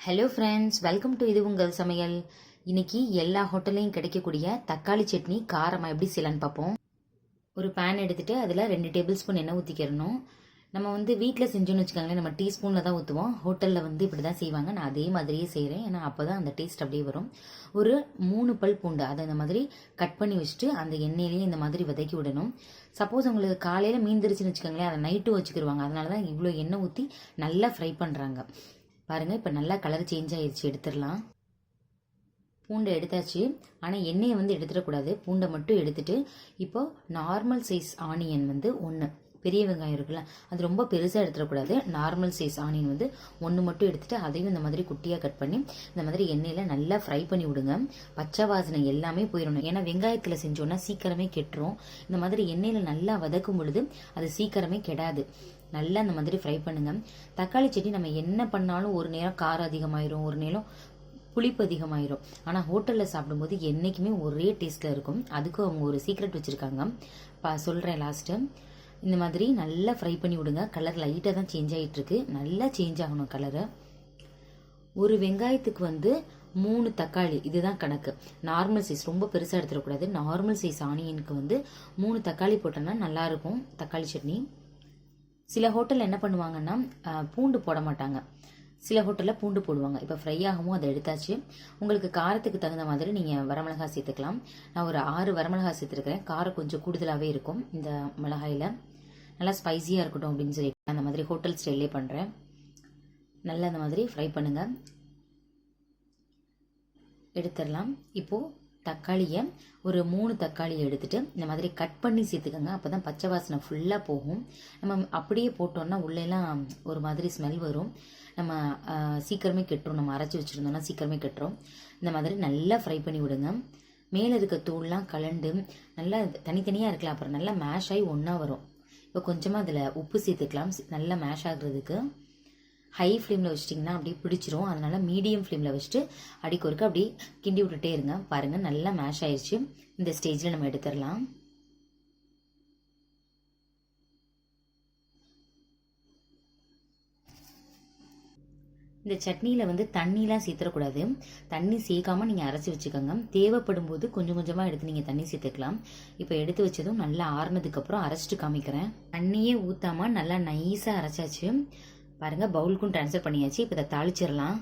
Hello friends welcome to இது உங்கள் சமையல். இன்னைக்கு எல்லா ஹோட்டல்லையும் கிடைக்கக்கூடிய தக்காளி சட்னி காரமாக எப்படி செய்யலான்னு பார்ப்போம். ஒரு பேன் எடுத்துகிட்டு அதில் ரெண்டு டேபிள் ஸ்பூன் எண்ணெய் ஊற்றிக்கிறணும் நம்ம வந்து வீட்டில் செஞ்சோன்னு வச்சுக்கோங்களேன் நம்ம டீஸ்பூனில் தான் ஊற்றுவோம் ஹோட்டலில் வந்து இப்படி தான் செய்வாங்க. நான் அதே மாதிரியே செய்கிறேன் ஏன்னா அப்போ தான் அந்த டேஸ்ட் அப்படியே வரும். ஒரு மூணு பல் பூண்டு அதை இந்த மாதிரி கட் பண்ணி வச்சுட்டு அந்த எண்ணெயிலேயே இந்த மாதிரி வதக்கி விடணும். சப்போஸ் உங்களுக்கு காலையில் மீந்திருச்சுன்னு வச்சுக்கோங்களேன் அதை நைட்டும் வச்சுக்கிடுவாங்க அதனால தான் இவ்வளோ எண்ணெய் ஊற்றி நல்லா ஃப்ரை பண்ணுறாங்க பாருங்க இப்போ நல்லா கலர் சேஞ்ச் ஆயிடுச்சு எடுத்துடலாம். பூண்டை எடுத்தாச்சு. ஆனால் எண்ணெயை வந்து எடுத்துடக்கூடாது. பூண்டை மட்டும் எடுத்துட்டு இப்போ நார்மல் சைஸ் ஆனியன் வந்து ஒன்று பெரிய வெங்காயம் இருக்குல்ல அது ரொம்ப பெருசாக எடுத்துடக்கூடாது. நார்மல் சைஸ் ஆனியன் வந்து ஒன்று மட்டும் எடுத்துட்டு அதையும் இந்த மாதிரி குட்டியாக கட் பண்ணி இந்த மாதிரி எண்ணெயில் நல்லா ஃப்ரை பண்ணி விடுங்க. பச்சை வாசனை எல்லாமே போயிடணும் ஏன்னா வெங்காயத்தில் செஞ்சோன்னா சீக்கிரமே கெட்டுரும். இந்த மாதிரி எண்ணெயில் நல்லா வதக்கும் பொழுது அது சீக்கிரமே கெடாது. நல்லா இந்த மாதிரி ஃப்ரை பண்ணுங்க. தக்காளி செடி நம்ம என்ன பண்ணாலும் ஒரு நேரம் காரம் அதிகமாயிரும் ஒரு நேரம் புளிப்பு அதிகமாயிரும். ஆனால் ஹோட்டலில் சாப்பிடும்போது என்றைக்குமே ஒரே டேஸ்ட்டில் இருக்கும். அதுக்கு அவங்க ஒரு சீக்ரெட் வச்சுருக்காங்க. பா சொல்கிறேன் லாஸ்ட்டு இந்த மாதிரி நல்லா ஃப்ரை பண்ணி விடுங்க. கலர் லைட்டாக தான் சேஞ்ச் ஆகிட்டுருக்கு நல்லா சேஞ்ச் ஆகணும் கலரை ஒரு வெங்காயத்துக்கு வந்து மூணு தக்காளி. இதுதான் கணக்கு. நார்மல் சைஸ் ரொம்ப பெருசாக எடுத்துடக்கூடாது. நார்மல் சைஸ் ஆனியனுக்கு வந்து மூணு தக்காளி போட்டோன்னா நல்லாயிருக்கும் தக்காளி சட்னி. சில ஹோட்டலில் என்ன பண்ணுவாங்கன்னா பூண்டு போட மாட்டாங்க. சில ஹோட்டலில் பூண்டு போடுவாங்க. இப்போ ஃப்ரை ஆகவும் அதை எடுத்தாச்சு. உங்களுக்கு காரத்துக்கு தகுந்த மாதிரி நீங்கள் வரமிளகாய் சேர்த்துக்கலாம். நான் ஒரு ஆறு வரமிளகாய் சேர்த்துருக்கிறேன். காரம் கொஞ்சம் கூடுதலாகவே இருக்கும் இந்த மிளகாயில். நல்லா ஸ்பைசியாக இருக்கட்டும் அப்படின்னு சொல்லி அந்த மாதிரி ஹோட்டல் ஸ்டைல்லே பண்ணுறேன் நல்லா அந்த மாதிரி ஃப்ரை பண்ணுங்கள் எடுத்துடலாம். இப்போது தக்காளியை ஒரு மூணு தக்காளியை எடுத்துகிட்டு இந்த மாதிரி கட் பண்ணி சேர்த்துக்கோங்க. அப்போ தான் பச்சை வாசனை ஃபுல்லாக போகும். நம்ம அப்படியே போட்டோம்னா உள்ளேலாம் ஒரு மாதிரி ஸ்மெல் வரும். நம்ம சீக்கிரமே கெட்டுரும். நம்ம அரைச்சி வச்சுருந்தோம்னா சீக்கிரமே கெட்டுரும். இந்த மாதிரி நல்லா ஃப்ரை பண்ணி விடுங்க. மேலே இருக்க தூள்லாம் கலண்டு நல்லா தனித்தனியாக இருக்கலாம். அப்புறம் நல்லா மேஷ் ஆகி ஒன்றா வரும். இப்போ கொஞ்சமாக அதில் உப்பு சேர்த்துக்கலாம். நல்லா மேஷ் ஆகுறதுக்கு. ஹை ஃப்ளேமில் வச்சிட்டிங்கன்னா அப்படியே பிடிச்சிரும். அதனால் மீடியம் ஃப்ளேமில் வச்சுட்டு அடிக்கொருக்க அப்படியே கிண்டி விட்டுட்டே இருங்க. பாருங்கள் நல்லா மேஷ் ஆயிடுச்சு இந்த ஸ்டேஜில் நம்ம எடுத்துடலாம். இந்த சட்னியில் வந்து தண்ணிலாம் சேர்த்துடக்கூடாது. தண்ணி சேர்க்காமல் நீங்கள் அரைச்சி வச்சுக்கோங்க. தேவைப்படும் போது கொஞ்சம் கொஞ்சமாக எடுத்து நீங்கள் தண்ணி சேர்த்துக்கலாம். இப்போ எடுத்து வச்சதும் நல்லா ஆறுனதுக்கப்புறம் அரைச்சிட்டு காமிக்கிறேன். தண்ணியே ஊற்றாமல் நல்லா நைஸாக அரைச்சாச்சு. பாருங்கள் பவுலுக்கும் ட்ரான்ஸ்ஃபர் பண்ணியாச்சு. இப்போ இதை தாளிச்சிடலாம்.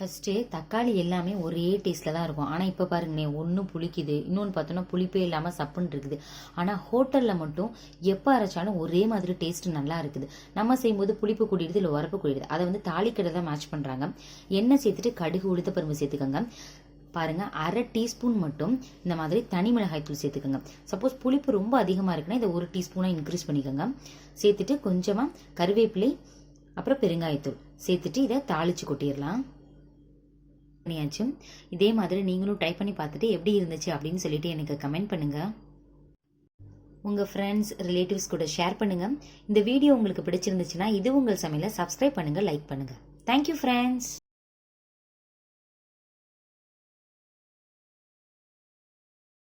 ஃபஸ்ட்டு தக்காளி எல்லாமே ஒரே டேஸ்ட்டில் தான் இருக்கும். ஆனால் இப்போ பாருங்களேன் ஒன்று புளிக்குது இன்னொன்று பார்த்தோன்னா புளிப்பே இல்லாமல் சப்புன்னு இருக்குது. ஆனால் ஹோட்டலில் மட்டும் எப்போ அரைச்சாலும் ஒரே மாதிரி டேஸ்ட்டு நல்லா இருக்குது. நம்ம செய்யும்போது புளிப்பு கூடிடுது இல்லை உரப்பு கூடிடுது. அதை வந்து தாளிக்கடை தான் மேட்ச் பண்ணுறாங்க எண்ணெய் சேர்த்துட்டு கடுகு உளுத்த பரும்பு சேர்த்துக்கோங்க. பாருங்க அரை டீஸ்பூன் மட்டும் இந்த மாதிரி தனி மிளகாய் தூள் சேர்த்துக்கோங்க. சப்போஸ் புளிப்பு ரொம்ப அதிகமாக இருக்குன்னா இதை ஒரு டீஸ்பூனாக இன்க்ரீஸ் பண்ணிக்கோங்க. சேர்த்துட்டு கொஞ்சமாக கருவேப்பிலை அப்புறம் பெருங்காயத்தூள். சேர்த்துட்டு இதை தாளிச்சு கொட்டிடலாம். பண்ணியாச்சு. இதே மாதிரி நீங்களும் ட்ரை பண்ணி பார்த்துட்டு எப்படி இருந்துச்சு அப்படின்னு சொல்லிட்டு எனக்கு கமெண்ட் பண்ணுங்கள் உங்கள் ஃப்ரெண்ட்ஸ் ரிலேட்டிவ்ஸ் கூட ஷேர் பண்ணுங்கள் இந்த வீடியோ உங்களுக்கு பிடிச்சிருந்துச்சுன்னா இது உங்கள் சமையலை சப்ஸ்கிரைப் பண்ணுங்கள் லைக் பண்ணுங்கள் தேங்க்யூ ஃப்ரெண்ட்ஸ்